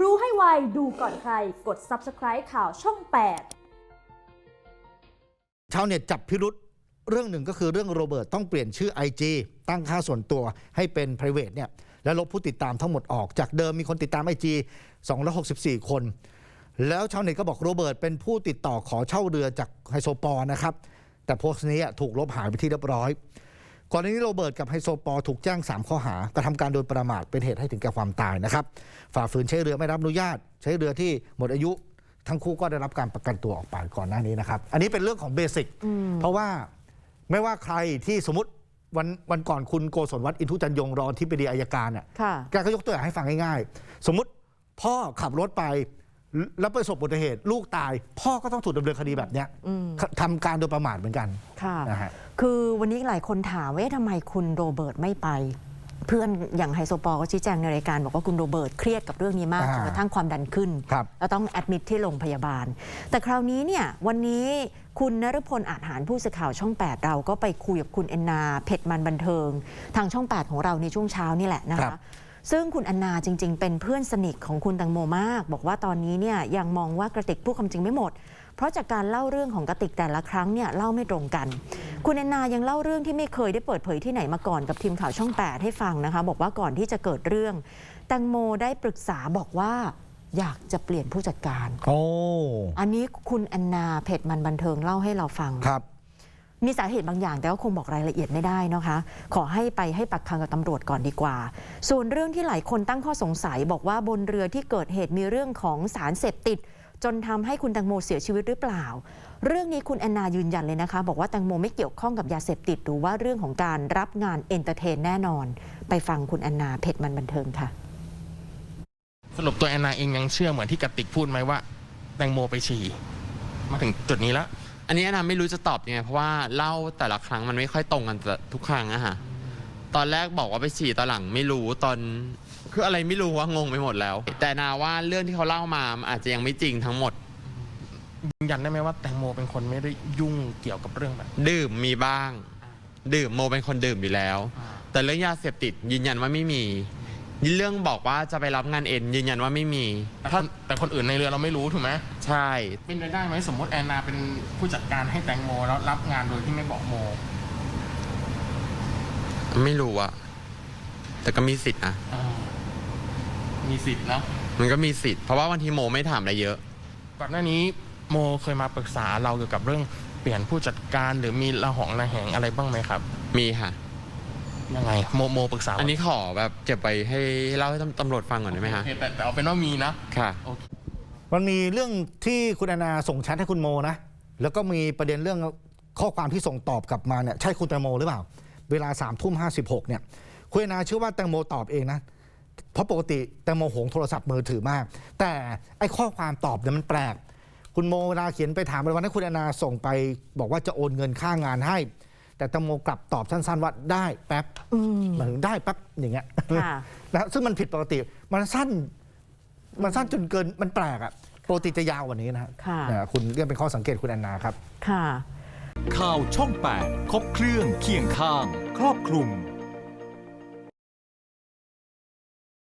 รู้ให้ไว ดูก่อนใคร กด subscribe ข่าวช่อง8ชาวเน็ตจับพิรุษเรื่องหนึ่งก็คือเรื่องโรเบิร์ตต้องเปลี่ยนชื่อ IG ตั้งค่าส่วนตัวให้เป็น private เนี่ยและลบผู้ติดตามทั้งหมดออกจากเดิมมีคนติดตาม IG 264 คน แล้วชาวเน็ตก็บอกโรเบิร์ตเป็นผู้ติดต่อขอเช่าเรือจากไฮโซปอนะครับ แต่โพสต์นี้ถูกลบหายไปที่เรียบร้อย ก่อนหน้านี้โรเบิร์ตกับไฮโซปอร์ถูกแจ้ง 3 ข้อหากระทำการโดยประมาทเป็นเหตุให้ถึงแก่ความตายนะครับฝ่าฝืนใช้เรือไม่รับอนุญาต ใช้เรือที่หมดอายุ ทั้งคู่ก็ได้รับการประกันตัวออกไปก่อนหน้านี้นะครับ อันนี้เป็นเรื่องของเบสิกเพราะว่าไม่ว่าใครที่สมมติวันวันก่อนคุณโกศลวัฒน์อินทุจันยงรองที่ปดีอายการเนี่ยค่ะแกก็ยกตัวอย่างให้ฟังง่ายๆ สมมติพ่อขับรถไป แล้วประสบอุบัติเหตุลูกตาย พ่อก็ต้องถูกดำเนินคดีแบบเนี้ยทำการโดยประมาทเหมือนกันค่ะนะฮะคือวันนี้หลายคนถามว่าเอ๊ะทำไมคุณโรเบิร์ตไม่ไป เพื่อนอย่างไฮโซปอลก็ชี้แจงในรายการบอกว่าคุณโรเบิร์ตเครียดกับเรื่องนี้มากอ่าจนกระทั่งความดันขึ้นครับแล้วต้องแอดมิดที่โรงพยาบาล แต่คราวนี้เนี่ยวันนี้คุณนฤพลอาจหารผู้สื่อข่าวช่อง 8 เราก็ไปคุยกับคุณแอนนา เพชรมันบันเทิง ทางช่อง 8 ของเราในช่วงเช้านี่แหละนะครัคะบ ซึ่งคุณแอนนาจริง ๆ เป็นเพื่อนสนิทของคุณตังโมมาก บอกว่าตอนนี้เนี่ยยังมองว่ากระติกพูดความจริงไม่หมด เพราะจากการเล่าเรื่องของกระติกแต่ละครั้งเนี่ยเล่าไม่ตรงกัน คุณแอนนายังเล่าเรื่องที่ไม่เคยได้เปิดเผยที่ไหนมาก่อนกับทีมข่าวช่อง 8 ให้ฟังนะคะ บอกว่าก่อนที่จะเกิดเรื่อง แตงโมได้ปรึกษาบอกว่าอยากจะเปลี่ยนผู้จัดการ โอ้ อันนี้คุณแอนนาเพจมันบันเทิงเล่าให้เราฟัง ครับ มีสาเหตุบางอย่างแต่ก็คงบอกรายละเอียดไม่ได้นะคะ ขอให้ไปให้ปักคำกับตำรวจก่อนดีกว่า ส่วนเรื่องที่หลายคนตั้งข้อสงสัยบอกว่าบนเรือที่เกิดเหตุมีเรื่องของสารเสพติด จนทำให้คุณแตงโมเสียชีวิตหรือเปล่า เรื่องนี้คุณแอนนายืนยันเลยนะคะ บอกว่าแตงโมไม่เกี่ยวข้องกับยาเสพติดหรือว่าเรื่องของการรับงานเอนเตอร์เทนแน่นอน ไปฟังคุณแอนนาเพจมันบันเทิงค่ะ สรุปตัวแอนนาเองยังเชื่อเหมือนที่กติกพูดไหมว่าแตงโมไปฉี่มาถึงจุดนี้แล้ว อันนี้นะไม่รู้จะตอบยังไง เพราะว่าเล่าแต่ละครั้งมันไม่ค่อยตรงกันทุกครั้งอะฮะตอนแรกบอกว่าไปฉี่ตอนหลังไม่รู้ตอนคืออะไรไม่รู้ว่างงไปหมดแล้ว แต่นาว่าเรื่องที่เขาเล่ามามันอาจจะยังไม่จริงทั้งหมดยืนยันได้ไหมว่าแตงโมเป็นคนไม่ได้ยุ่งเกี่ยวกับเรื่องแบบดื่มมีบ้าง ดื่มโมเป็นคนดื่มอยู่แล้ว แต่เรื่องยาเสพติดยืนยันว่าไม่มี เรื่องบอกว่าจะไปรับงานเอ็นยืนยันว่าไม่มีแต่คถ้านแต่คนอื่นในเรือเราไม่รู้ถูกไหมใช่ เป็นไปได้ไหมสมมติแอนนาเป็นผู้จัดการให้แตงโมแล้วรับงานโดยที่ไม่บอกโม ไม่รู้อะแต่ก็มีสิทธิ์นะอ่ามีสิทธิ์เนาะมันก็มีสิทธิ์เพราะว่าบางทีโมไม่ถามอะไรเยอะ ก่อนหน้านี้โมเคยมาปรึกษาเราเกี่ยวกับเรื่องเปลี่ยนผู้จัดการหรือมีระหองระแหงอะไรบ้างไหมครับ มีค่ะ ยังไงโมโมปรึกษา อันนี้ขอแบบเก็บไปให้เล่าให้ตำรวจฟังก่อนได้ไหมฮะโอเคแต่แต่เอาเป็นว่ามีนะ ค่ะโอเคมันมีเรื่องที่คุณแอนนาส่งแชทให้คุณโมนะ แล้วก็มีประเด็นเรื่องข้อความที่ส่งตอบกลับมาเนี่ยใช่คุณแตงโมหรือเปล่า เวลา3ามทุ่มห้เนี่ยคุณแอนนาเชื่อว่าแตงโมตอบเองนะ เพราะปกติแตงโมหวงโทรศัพท์มือถือมาก แต่ไอ้ข้อความตอบเนี่ยมันแปลก คุณโมเวลาเขียนไปถามวันนั้นคุณแอนนาส่งไป บอกว่าจะโอนเงินค่างานให้ แต่แตงโมกลับตอบสั้นๆว่าได้แป๊บหมายถึงได้แป๊บอย่างเงี้ยค่ะ นะซึ่งมันผิดปกติมันสั้น มันสั้นจนเกินมันแปลกอะปกติจะยาวกว่านี้นะฮะค่ะ นะคุณเรียกเป็นข้อสังเกตคุณแอนนาครับ ค่ะ ข่าวช่อง 8 ครบเครื่องเคียงข้าง ครอบคลุม